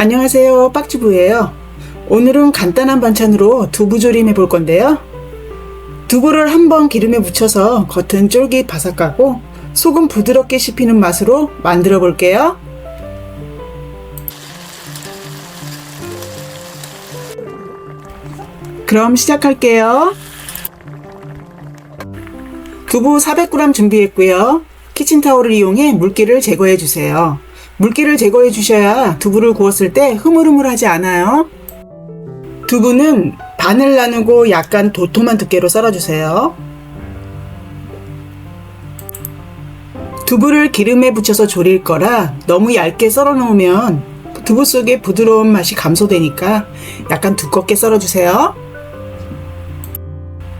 안녕하세요. 빡주부예요. 오늘은 간단한 반찬으로 두부조림 해볼 건데요. 두부를 한번 기름에 묻혀서 겉은 쫄깃 바삭하고 속은 부드럽게 씹히는 맛으로 만들어 볼게요. 그럼 시작할게요. 두부 400g 준비했고요. 키친타올을 이용해 물기를 제거해 주세요. 물기를 제거해 주셔야 두부를 구웠을 때 흐물흐물하지 않아요. 두부는 반을 나누고 약간 도톰한 두께로 썰어주세요. 두부를 기름에 붙여서 졸일 거라 너무 얇게 썰어 놓으면 두부 속에 부드러운 맛이 감소되니까 약간 두껍게 썰어주세요.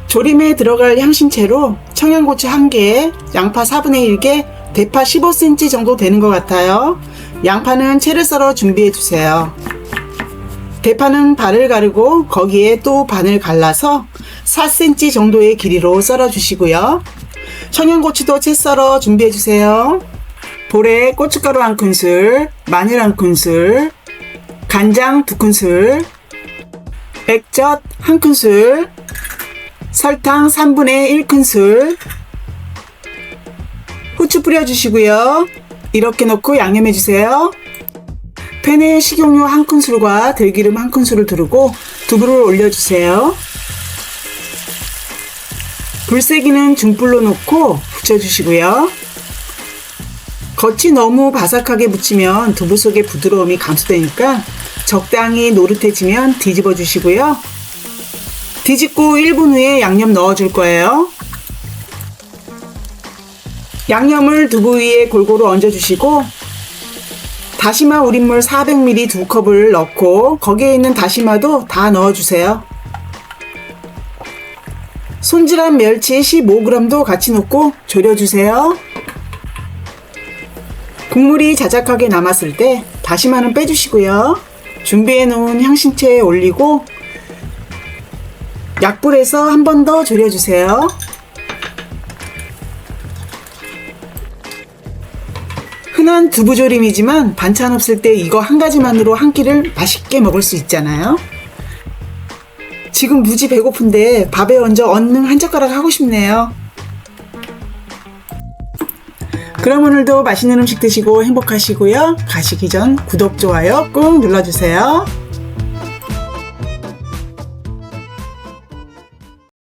조림에 들어갈 향신채로 청양고추 1개, 양파 4분의 1개, 대파 15cm 정도 되는 것 같아요. 양파는 채를 썰어 준비해 주세요. 대파는 반을 가르고 거기에 또 반을 갈라서 4cm 정도의 길이로 썰어 주시고요. 청양고추도 채 썰어 준비해 주세요. 볼에 고춧가루 한 큰술, 마늘 한 큰술, 간장 두 큰술, 액젓 한 큰술, 설탕 3분의 1큰술, 후추 뿌려주시고요. 이렇게 넣고 양념해 주세요. 팬에 식용유 한 큰술과 들기름 한 큰술을 두르고 두부를 올려주세요. 불세기는 중불로 놓고 붙여주시고요. 겉이 너무 바삭하게 묻히면 두부 속의 부드러움이 감소되니까 적당히 노릇해지면 뒤집어 주시고요. 뒤집고 1분 후에 양념 넣어줄 거예요. 양념을 두부 위에 골고루 얹어주시고 다시마 우린물 400ml 두 컵을 넣고 거기에 있는 다시마도 다 넣어주세요. 손질한 멸치 15g도 같이 넣고 졸여주세요. 국물이 자작하게 남았을 때 다시마는 빼주시고요. 준비해 놓은 향신채에 올리고 약불에서 한 번 더 졸여주세요. 흔한 두부조림이지만 반찬 없을 때 이거 한 가지만으로 한 끼를 맛있게 먹을 수 있잖아요. 지금 무지 배고픈데 밥에 얹어 얼른 한 젓가락 하고 싶네요. 그럼 오늘도 맛있는 음식 드시고 행복하시고요. 가시기 전 구독, 좋아요 꾹 눌러주세요.